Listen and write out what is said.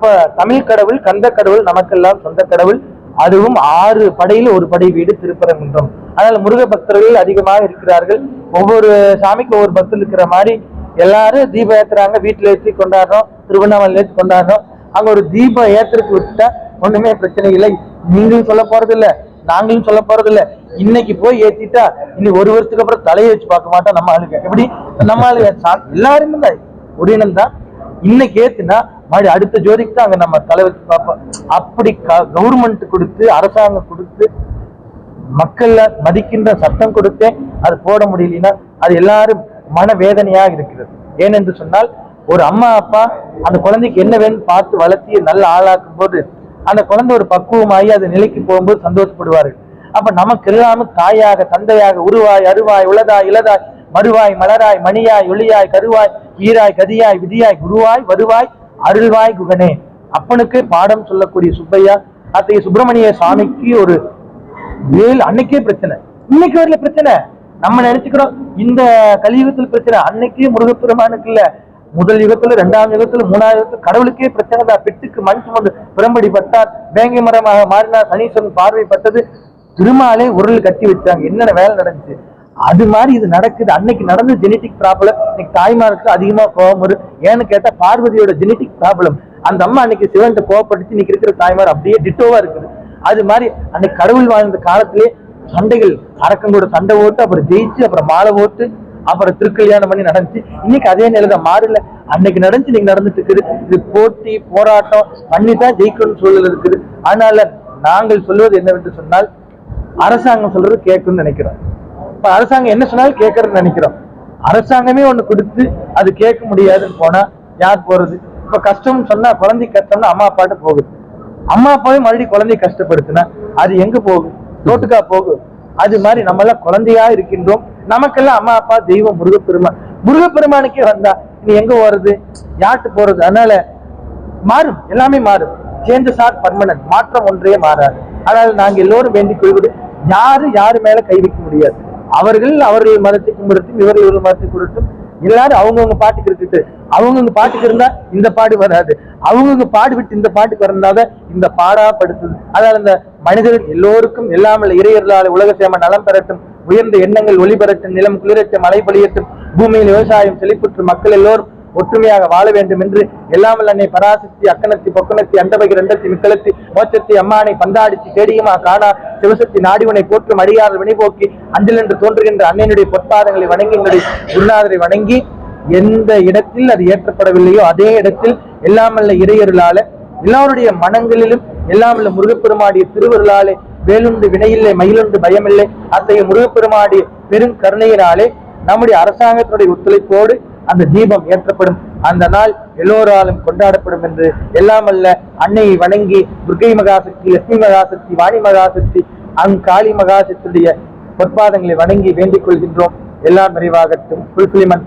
இப்ப தமிழ் கடவுள் கந்த கடவுள் நமக்கெல்லாம் சொந்த கடவுள். அதுவும் ஆறு படையில் ஒரு படை வீடு திருப்பரங்குன்றம். அதனால முருக பக்தர்கள் அதிகமாக இருக்கிறார்கள். ஒவ்வொரு சாமிக்கு ஒவ்வொரு பக்தர் இருக்கிற மாதிரி எல்லாரும் தீபம் ஏத்துறாங்க. வீட்டுல ஏற்றி கொண்டாடுறோம். திருவண்ணாமலையில ஏற்றி கொண்டாடுறோம். அங்க ஒரு தீபம் ஏத்துறதுக்கு விட்டா ஒண்ணுமே பிரச்சனை இல்லை. நீங்களும் சொல்ல போறது இல்ல. நாங்களும் சொல்ல போறது இல்ல. இன்னைக்கு போய் ஏத்திட்டா இனி ஒரு வருஷத்துக்கு அப்புறம் தலையை வச்சு பார்க்க மாட்டோம் நம்ம ஆளுங்க. எப்படி? நம்ம ஆளுங்க சா- எல்லாருமே தான். ஒரு இனம் தான். இன்னைக்கு ஏத்துனா மறுபடியும் அடுத்த ஜோதிக்கு தான் அங்க நம்ம தலை வச்சு பார்ப்போம். அப்படி கவர்மெண்ட் கொடுத்து அரசாங்கம் கொடுத்து மக்கள்ல மதிக்கின்ற சட்டம் கொடுத்தே அது போட முடியலன்னா அது எல்லாரும் மனவேதனையாக இருக்கிறது. ஏனென்று சொன்னால் ஒரு அம்மா அப்பா அந்த குழந்தைக்கு என்ன வேணும் பார்த்து வளர்த்தி நல்ல ஆளாக்கும் போது அந்த குழந்தை ஒரு பக்குவமாகி அது நிலைக்கு போகும்போது சந்தோஷப்படுவார்கள். அப்ப நமக்கு எல்லாமே தாயாக தந்தையாக உருவாய் அருவாய் உளதாய் இளதாய் மறுவாய் மலராய் மணியாய் ஒளியாய் கருவாய் ஈராய் கதியாய் விதியாய் குருவாய் வருவாய் அருள்வாய் குகனே. அப்பனுக்கு பாடம் சொல்லக்கூடிய சுப்பையா அத்தகைய சுப்பிரமணிய சுவாமிக்கு ஒரு வேல் அன்னைக்கே பிரச்சனை. இன்னைக்கு வரல பிரச்சனை. நம்ம நினைச்சுக்கிறோம் இந்த கலியுகத்தில் பிரச்சனை. அன்னைக்கே முருகப்பெருமானுக்கு இல்ல. முதல் யுகத்துல இரண்டாம் யுகத்துல மூணாவது யுகத்துல கடவுளுக்கே பிரச்சனை தான். பெட்டுக்கு மண் சுமந்து பிரம்படி பட்டார். வேங்கை மரமாக மாறினார். சனீஸ்வரன் பார்வைப்பட்டது திருமாலே உருள் கட்டி வச்சாங்க. என்னென்ன வேலை நடந்துச்சு? அது மாதிரி இது நடக்குது. அன்னைக்கு நடந்த ஜெனட்டிக் ப்ராப்ளம் இன்னைக்கு தாய்மாருக்கு அதிகமா கோபம் வரும். ஏன்னு கேட்டா பார்வதியோட ஜெனட்டிக் ப்ராப்ளம் அந்த அம்மா அன்னைக்கு சிவன்ட்ட கோவப்பட்டுச்சு இன்னைக்கு இருக்கிற தாய்மார் அப்படியே டிட்டோவா இருக்குது. அது மாதிரி அன்னைக்கு கடவுள் வாழ்ந்த காலத்திலே சண்டைகள் அரக்கங்கூட சண்டை ஓட்டு அப்புறம் ஜெயிச்சு அப்புறம் மாலை ஓட்டு அப்புறம் திருக்கல்யாணம் பண்ணி நடந்துச்சு. இன்னைக்கு அதே நிலை தான் மாறல. அன்னைக்கு நடந்துச்சு இன்னைக்கு நடந்துட்டு இருக்குது. இது போட்டி போராட்டம் பண்ணி தான் ஜெயிக்கணும்னு சூழல் இருக்குது. அதனால நாங்கள் சொல்வது என்னவென்று சொன்னால் அரசாங்கம் சொல்றது கேட்கணும்னு நினைக்கிறோம். இப்ப அரசாங்கம் என்ன சொன்னாலும் கேட்கறதுன்னு நினைக்கிறோம். அரசாங்கமே ஒண்ணு கொடுத்து அது கேட்க முடியாதுன்னு போனா யார் போறது? இப்ப கஷ்டம்னு சொன்னா குழந்தை கஷ்டம்னா அம்மா அப்பாட்ட போகுது. அம்மா அப்பாவே மறுபடியும் குழந்தைய கஷ்டப்படுத்தினா அது எங்க போகும்? ரோட்டுக்கா போகும். அது மாதிரி நம்ம எல்லாம் குழந்தையா இருக்கின்றோம். நமக்கெல்லாம் அம்மா அப்பா தெய்வம் முருகப்பெருமான். முருகப்பெருமானுக்கே வந்தா நீ எங்க போறது? யார்கிட்ட போறது? அதனால மாறும். எல்லாமே மாறும். சேஞ்சஸ் ஆர் பர்மனன்ட் மாற்றம் ஒன்றே மாறாது. ஆனால் நாங்க எல்லோரும் வேண்டிக் கொள்வது யாரு யாரு மேல கை வைக்க முடியாது. அவர்கள் அவர்கள் மதத்தை கும்பிடட்டும் இவர்கள் இவர்கள் மதத்தை கும்பிடட்டும் எல்லாரும் அவங்கவுங்க பாட்டுக்கு இருக்குது. அவங்கவுங்க பாட்டுக்கு இருந்தா இந்த பாடு வராது. அவங்கவுங்க பாடு விட்டு இந்த பாட்டுக்கு வரந்தாதான் இந்த பாடா படுத்துது. அதனால இந்த மனிதர்கள் எல்லோருக்கும் இல்லாமல் இறையர்களால் உலக சேம நலம் பெறட்டும் உயர்ந்த எண்ணங்கள் ஒளி பெறட்டும் நிலம் குளிரட்டும் மழை பொழியட்டும் பூமியில் விவசாயம் செழிப்புற்று மக்கள் எல்லோரும் ஒற்றுமையாக வாழ வேண்டும் என்று எல்லாமல் அன்னை பராசக்தி அக்கணத்தி பொக்கணத்தி அண்டபகி ரெண்டத்தி மிக்கலத்தி மோச்சத்தி அம்மானை பந்தாடிச்சு கேடியுமா காணா சிவசக்தி நாடிவனை போற்றும் அடியார் வினைபோக்கி அஞ்சல் என்று தோன்றுகின்ற அன்னையினுடைய பொற்பாதங்களை வணங்கி என்னுடைய குருநாதரை வணங்கி எந்த இடத்தில் அது ஏற்றப்படவில்லையோ அதே இடத்தில் எல்லாமல்ல இடையருளால எல்லாருடைய மனங்களிலும் எல்லாமல்ல முருகப்பெருமாடிய திருவருளாலே வேலுண்டு வினையில்லை மயிலுண்டு பயமில்லை அத்தகைய முருகப்பெருமாடிய பெரும் கருணையினாலே நம்முடைய அரசாங்கத்தினுடைய ஒத்துழைப்போடு அந்த தீபம் ஏற்றப்படும். அந்த நாள் எல்லோராலும் கொண்டாடப்படும் என்று எல்லாமல்ல அன்னையை வணங்கி துர்கை மகாசக்தி லட்சுமி மகாசக்தி வாணி மகாசக்தி அங்காளி மகாசக்தியுடைய பொற்பாதங்களை வணங்கி வேண்டிக் கொள்கின்றோம். எல்லாம் நிறைவாகட்டும். ஃபுல்ஃபிலிமெண்ட்